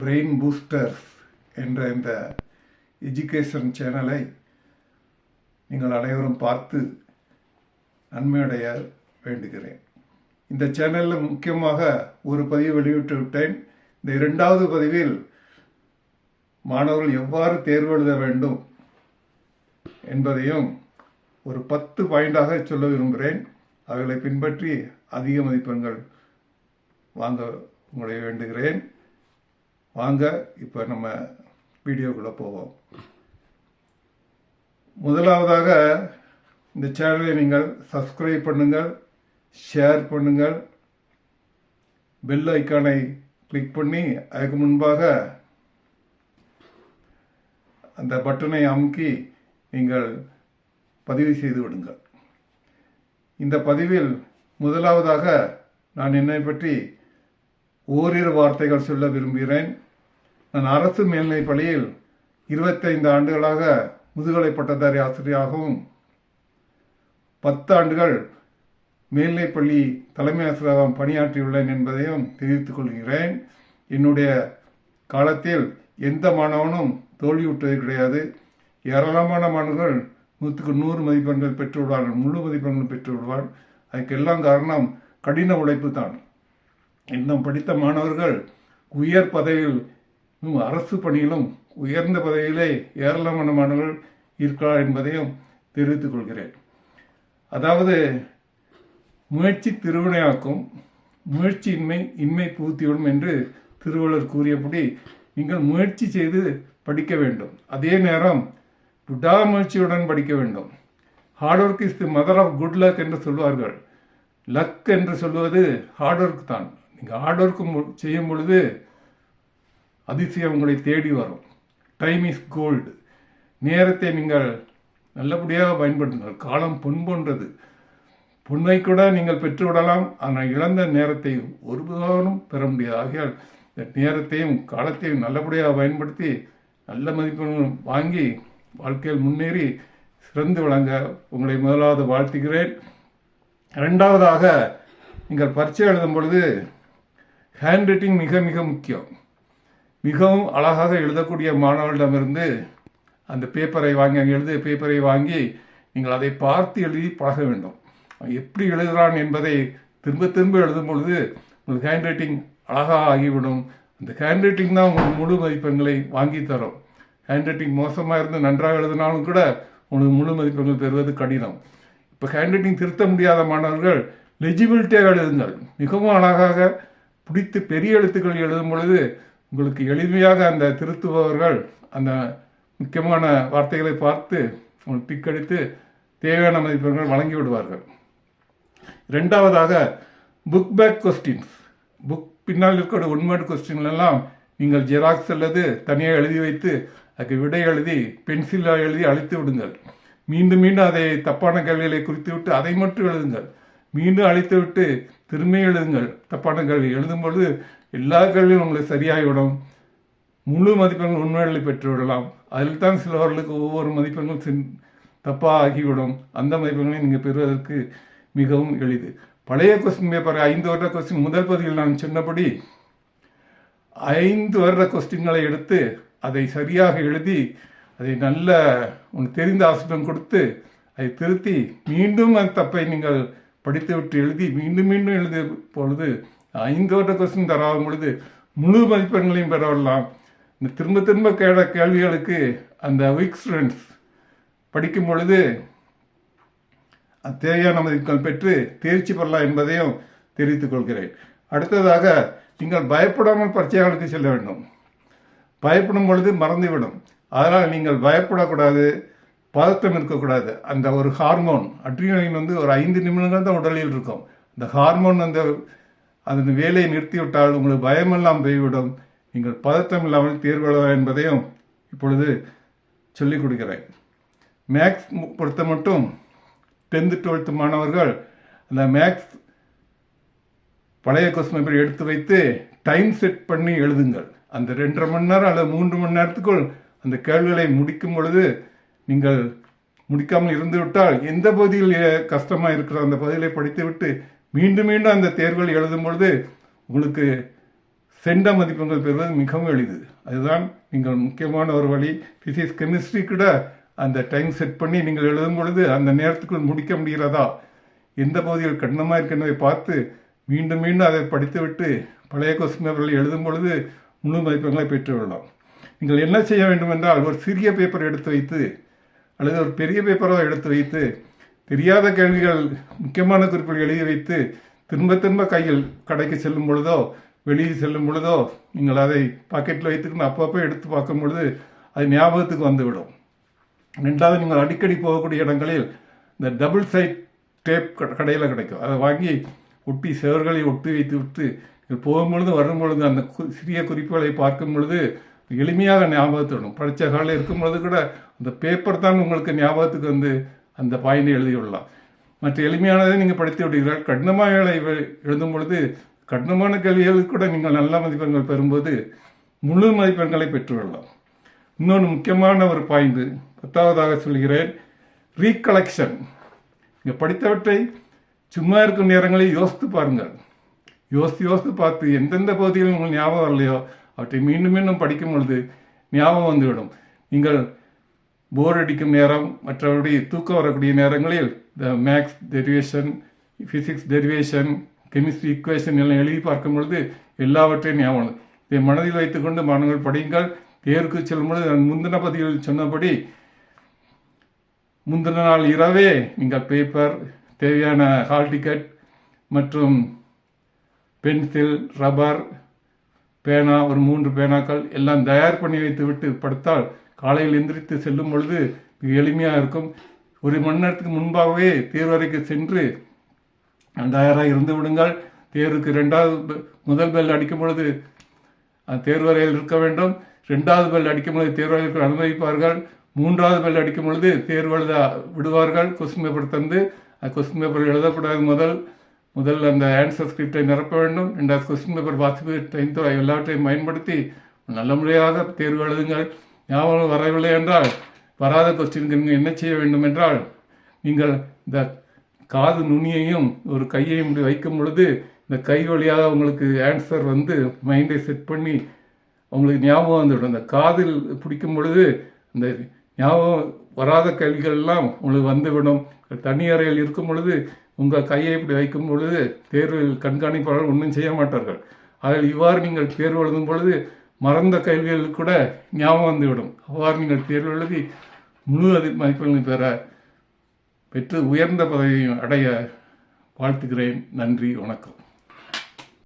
Brain boosters என்ற இந்த education சேனலை நீங்கள் அனைவரும் பார்த்து நன்மையடைய வேண்டுகிறேன். இந்த சேனலில் முக்கியமாக ஒரு பதிவு வெளியிட்டு விட்டேன். இந்த இரண்டாவது பதிவில் மாணவர்கள் எவ்வாறு தேர்வு எழுத வேண்டும் என்பதையும் ஒரு பத்து பாயிண்டாக சொல்ல விரும்புகிறேன். அவைகளை பின்பற்றி அதிக மதிப்பெண்கள் வாங்க உங்களை வேண்டுகிறேன். வாங்க இப்போ நம்ம வீடியோக்குள்ளே போவோம். முதலாவதாக இந்த சேனலை நீங்கள் சப்ஸ்கிரைப் பண்ணுங்கள் ஷேர் பண்ணுங்கள் பெல் ஐக்கானை கிளிக் பண்ணி அதுக்கு முன்பாக அந்த பட்டனை அமுக்கி நீங்கள் பதிவு செய்து விடுங்கள். இந்த பதிவில் முதலாவதாக நான் என்னை பற்றி ஓரிரு வார்த்தைகள் சொல்ல விரும்புகிறேன். நான் அரசு மேல்நிலைப் பள்ளியில் இருபத்தைந்து ஆண்டுகளாக முதுகலை பட்டதாரி ஆசிரியராகவும் பத்து ஆண்டுகள் மேல்நிலைப் பள்ளி தலைமை ஆசிரியராகவும் பணியாற்றியுள்ளேன் என்பதையும் தெரிவித்துக் கொள்கிறேன். என்னுடைய காலத்தில் எந்த மாணவனும் தோல்வியுற்றது கிடையாது. ஏராளமான மாணவர்கள் நூற்றுக்கு நூறு மதிப்பெண்கள் பெற்று விடுவார்கள் முழு மதிப்பெண்கள் பெற்று விடுவார் அதுக்கெல்லாம் காரணம் கடின உழைப்பு தான். இன்னும் படித்த மாணவர்கள் உயர் பதவியில் அரசு பணியிலும் உயர்ந்த பதவியிலே ஏராளமான மாணவர்கள் இருக்கிறார் என்பதையும் தெரிவித்துக் கொள்கிறேன். அதாவது முயற்சி திருவினையாக்கும் முயற்சியின்மை இன்மை புகுத்திவிடும் என்று திருவள்ளுவர் கூறியபடி நீங்கள் முயற்சி செய்து படிக்க வேண்டும். அதே நேரம் விடாமுயற்சியுடன் படிக்க வேண்டும். Hard work is the mother of good luck என்று சொல்வார்கள். லக் என்று சொல்வது ஹார்ட் ஒர்க் தான். நீங்கள் ஆர்டருக்கு செய்யும் பொழுது அதிசயம் உங்களை தேடி வரும். டைம் இஸ் கோல்டு நேரத்தை நீங்கள் நல்லபடியாக பயன்படுத்துங்கள். காலம் பொன் போன்றது. பொண்ணை கூட நீங்கள் பெற்றுவிடலாம். ஆனால் இழந்த நேரத்தை ஒருபோதும் பெற முடியாது. ஆகையால் இந்த நேரத்தையும் காலத்தையும் நல்லபடியாக பயன்படுத்தி நல்ல மதிப்பெண்கள் வாங்கி வாழ்க்கையில் முன்னேறி சிறந்து விளங்க உங்களை முதலாவது வாழ்த்துகிறேன். ரெண்டாவதாக நீங்கள் பரீட்சை எழுதும் பொழுது ஹேண்ட் ரைட்டிங் மிக மிக முக்கியம். மிகவும் அழகாக எழுதக்கூடிய மாணவர்களிடமிருந்து அந்த பேப்பரை வாங்கி அங்கே எழுதிய பேப்பரை வாங்கி நீங்கள் அதை பார்த்து எழுதி பழக வேண்டும். எப்படி எழுதுகிறான் என்பதை திரும்ப திரும்ப எழுதும் பொழுது உங்களுக்கு ஹேண்ட் ரைட்டிங் அழகாக ஆகிவிடும். அந்த ஹேண்ட் ரைட்டிங் தான் உங்களுக்கு முழு மதிப்பெண்களை வாங்கி தரும். ஹேண்ட் ரைட்டிங் மோசமாக இருந்து நன்றாக எழுதினாலும் கூட உங்களுக்கு முழு மதிப்பெண்கள் பெறுவது கடினம். இப்போ ஹேண்ட் ரைட்டிங் திருத்த முடியாத மாணவர்கள் லெஜிபிலிட்டியாக எழுதுங்கள். மிகவும் அழகாக பிடித்து பெரிய எழுத்துக்கள் எழுதும் பொழுது உங்களுக்கு எளிமையாக அந்த திருத்துபவர்கள் அந்த முக்கியமான வார்த்தைகளை பார்த்து உங்களுக்கு பிக்கடித்து தேவையான மதிப்பெண்கள் வழங்கி விடுவார்கள். ரெண்டாவதாக புக் பேக் கொஸ்டின்ஸ் புக் பின்னால் இருக்கிற உண்மையான கொஸ்டின் எல்லாம் நீங்கள் ஜெராக்ஸ் அல்லது தனியாக எழுதி வைத்து அதுக்கு விடை எழுதி பென்சிலாக எழுதி அழித்து விடுங்கள். மீண்டும் மீண்டும் அதை தப்பான கேள்விகளை குறித்து விட்டு அதை மட்டும் எழுதுங்கள். மீண்டும் அழைத்துவிட்டு திரும்பி எழுதுங்கள். தப்பான கல்வி எழுதும்பொழுது எல்லா கல்வியும் உங்களுக்கு சரியாகிவிடும். முழு மதிப்பெண்கள் உண்மைகளை பெற்றுவிடலாம். அதில் தான் சிலவர்களுக்கு ஒவ்வொரு மதிப்பெண்கள் தப்பாக ஆகிவிடும் அந்த மதிப்பெண்களை நீங்கள் பெறுவதற்கு மிகவும் எளிது. பழைய கொஸ்டின் பேப்பர் ஐந்து வருட கொஸ்டின் முதல் பகுதியில் நான் சொன்னபடி ஐந்து வருட கொஸ்டின்களை எடுத்து அதை சரியாக எழுதி அதை நல்ல உனக்கு தெரிந்த ஆசிரியம் கொடுத்து அதை திருத்தி மீண்டும் அந்த தப்பை நீங்கள் படித்துவிட்டு எழுதி மீண்டும் மீண்டும் எழுதிய பொழுது ஐந்து வருட கொஸ்டின் தராகும் பொழுது முழு மதிப்பெண்களையும் பெறலாம் இந்த திரும்ப திரும்ப கேட கேள்விகளுக்கு அந்த வீக் ஸ்டூடெண்ட்ஸ் படிக்கும் பொழுது தேவையான மதிப்புகள் பெற்று தேர்ச்சி பெறலாம் என்பதையும் தெரிவித்துக் கொள்கிறேன். அடுத்ததாக நீங்கள் பயப்படாமல் பரீட்சைகளுக்கு செல்ல வேண்டும். பயப்படும் பொழுது மறந்துவிடும். அதனால் நீங்கள் பயப்படக்கூடாது. பதட்டம் இருக்கக்கூடாது. அந்த ஒரு ஹார்மோன் அட்ரினலின் வந்து ஒரு ஐந்து நிமிடங்கள் தான் உடலில் இருக்கும். அந்த ஹார்மோன் அந்த அந்த வேலையை நிறுத்திவிட்டால் உங்களுக்கு பயமெல்லாம் போய்விடும். நீங்கள் பதட்டம் இல்லாமல் தேர்வு என்பதையும் இப்பொழுது சொல்லிக் கொடுக்கிறேன். மேக்ஸ் பொறுத்த மட்டும் டென்த்து டுவெல்த்து மாணவர்கள் அந்த மேக்ஸ் பழைய கொஸ்டின் பேப்பர் எடுத்து வைத்து டைம் செட் பண்ணி எழுதுங்கள். அந்த ரெண்டரை மணி நேரம் அல்லது மூன்று மணி நேரத்துக்குள் அந்த கேள்விகளை முடிக்கும் பொழுது நீங்கள் முடிக்காமல் இருந்து விட்டால் எந்த பகுதியில் கஷ்டமாக இருக்கிற அந்த பகுதியை படித்துவிட்டு மீண்டும் மீண்டும் அந்த தேர்வுகள் எழுதும் பொழுது உங்களுக்கு செண்ட மதிப்பெண்கள் பெறுவது மிகவும் எளிது. அதுதான் நீங்கள் முக்கியமான ஒரு வழி. பிசிக்ஸ் கெமிஸ்ட்ரி கூட அந்த டைம் செட் பண்ணி நீங்கள் எழுதும் பொழுது அந்த நேரத்துக்குள் முடிக்க முடிகிறதா? எந்த பகுதியில் கடினமாக இருக்கின்றதை பார்த்து மீண்டும் மீண்டும் அதை படித்துவிட்டு பழைய கொஸ்டின் பேப்பரில் எழுதும் பொழுது முழு மதிப்பெண்களை பெற்றுவிடலாம் நீங்கள் என்ன செய்ய வேண்டும் என்றால் ஒரு சிறிய பேப்பர் எடுத்து வைத்து அல்லது ஒரு பெரிய பேப்பராக எடுத்து வைத்து தெரியாத கேள்விகள் முக்கியமான குறிப்புகள் எழுதி வைத்து திரும்ப திரும்ப கையில் கடைக்கு செல்லும் பொழுதோ வெளியில் செல்லும் பொழுதோ நீங்கள் அதை பாக்கெட்டில் வைத்துக்கணும் அப்பப்போ எடுத்து பார்க்கும் பொழுது அது ஞாபகத்துக்கு வந்துவிடும். ரெண்டாவது நீங்கள் அடிக்கடி போகக்கூடிய இடங்களில் இந்த டபுள் சைட் டேப் கடையில் கிடைக்கும். அதை வாங்கி ஒட்டி செவர்களை ஒட்டி வைத்து விட்டு போகும் போகும்பொழுது வரும் பொழுது அந்த சிறிய குறிப்புகளை பார்க்கும் பொழுது எளிமையாக ஞாபகத்தில் வரும். படித்த காலையில் இருக்கும்பொழுது கூட அந்த பேப்பர் தான் உங்களுக்கு ஞாபகத்துக்கு வந்து அந்த பாயிண்டை எழுதிவிடலாம். மற்ற எளிமையானதை நீங்கள் படித்து விடுகிறீர்கள் கடினமாக எழுதும் பொழுது கடினமான கேள்விகளுக்கு கூட நீங்கள் நல்ல மதிப்பெண்கள் பெறும்போது முழு மதிப்பெண்களை பெற்றுவிடலாம் இன்னொன்று முக்கியமான ஒரு பாயிண்ட் பத்தாவதாக சொல்கிறேன். ரீகலெக்ஷன் நீங்கள் படித்தவற்றை சும்மா இருக்கும் நேரங்களில் யோசித்து பாருங்கள். யோசித்து யோசித்து பார்த்து எந்தெந்த பகுதியில் உங்களுக்கு ஞாபகம் வரலையோ அவற்றை மீண்டும் மீண்டும் படிக்கும் பொழுது ஞாபகம் வந்துவிடும். நீங்கள் போர் அடிக்கும் நேரம் மற்றபடி தூக்கம் வரக்கூடிய நேரங்களில் இந்த maths derivation physics derivation chemistry equation எல்லாம் எழுதி பார்க்கும் பொழுது எல்லாவற்றையும் ஞாபகம் இதை மனதில் வைத்துக்கொண்டு மாணவர்கள் படியுங்கள். தேர்வுக்கு செல்லும் பொழுது நான் முந்தின பதிவில் சொன்னபடி முந்தின நாள் இரவே நீங்கள் பேப்பர் தேவையான ஹால் டிக்கெட் மற்றும் பென்சில் ரப்பர் பேனா ஒரு மூன்று பேனாக்கள் எல்லாம் தயார் பண்ணி வைத்து விட்டு படுத்தால் காலையில் எந்திரித்து செல்லும் பொழுது மிக எளிமையாக இருக்கும். ஒரு மணி நேரத்துக்கு முன்பாகவே தேர்வறைக்கு சென்று தயாராக இருந்து விடுங்கள். தேர்வுக்கு ரெண்டாவது பெ- முதல் பெல் அடிக்கும் பொழுது தேர்வறையில் இருக்க வேண்டும். ரெண்டாவது பெல் அடிக்கும் பொழுது தேர்வறைக்கு அனுமதிப்பார்கள். மூன்றாவது பெல் அடிக்கும் பொழுது தேர்வு எழுத விடுவார்கள். கொஸ்டின் பேப்பர் தந்து கொஸ்டின் பேப்பர் எழுதக்கூடாது முதல். முதல்ல அந்த ஆன்சர் ஸ்கிரிப்டை நிரப்ப வேண்டும். ரெண்டாவது கொஸ்டின் பேப்பர் வாசிப்பு டைம் எல்லாவற்றையும் பயன்படுத்தி நல்ல முறையாக தேர்வு எழுதுங்கள். ஞாபகம் வரவில்லை என்றால் வராத கொஸ்டினுக்கு நீங்கள் என்ன செய்ய வேண்டும் என்றால் நீங்கள் இந்த காது நுனியையும் ஒரு கையையும் இப்படி வைக்கும் பொழுது இந்த கை வழியாக உங்களுக்கு ஆன்சர் வந்து மைண்டை செட் பண்ணி உங்களுக்கு ஞாபகம் வந்துவிடும். அந்த காதில் பிடிக்கும் பொழுது இந்த ஞாபகம் வராத கேள்விகள்லாம் உங்களுக்கு வந்துவிடும். தனி அறையில் இருக்கும் பொழுது உங்கள் கையை இப்படி வைக்கும் பொழுது தேர்வில் கண்காணிப்பாளர்கள் ஒன்றும் செய்ய மாட்டார்கள். அதில் இவ்வாறு நீங்கள் தேர்வு எழுதும் பொழுது மறந்த கேள்விகள் கூட ஞாபகம் வந்துவிடும். அவ்வாறு நீங்கள் தேர்வு எழுதி முழு அதி மதிப்பெண்கள் பெற பெற்று உயர்ந்த பதவியும் அடைய வாழ்த்துகிறேன். நன்றி வணக்கம்.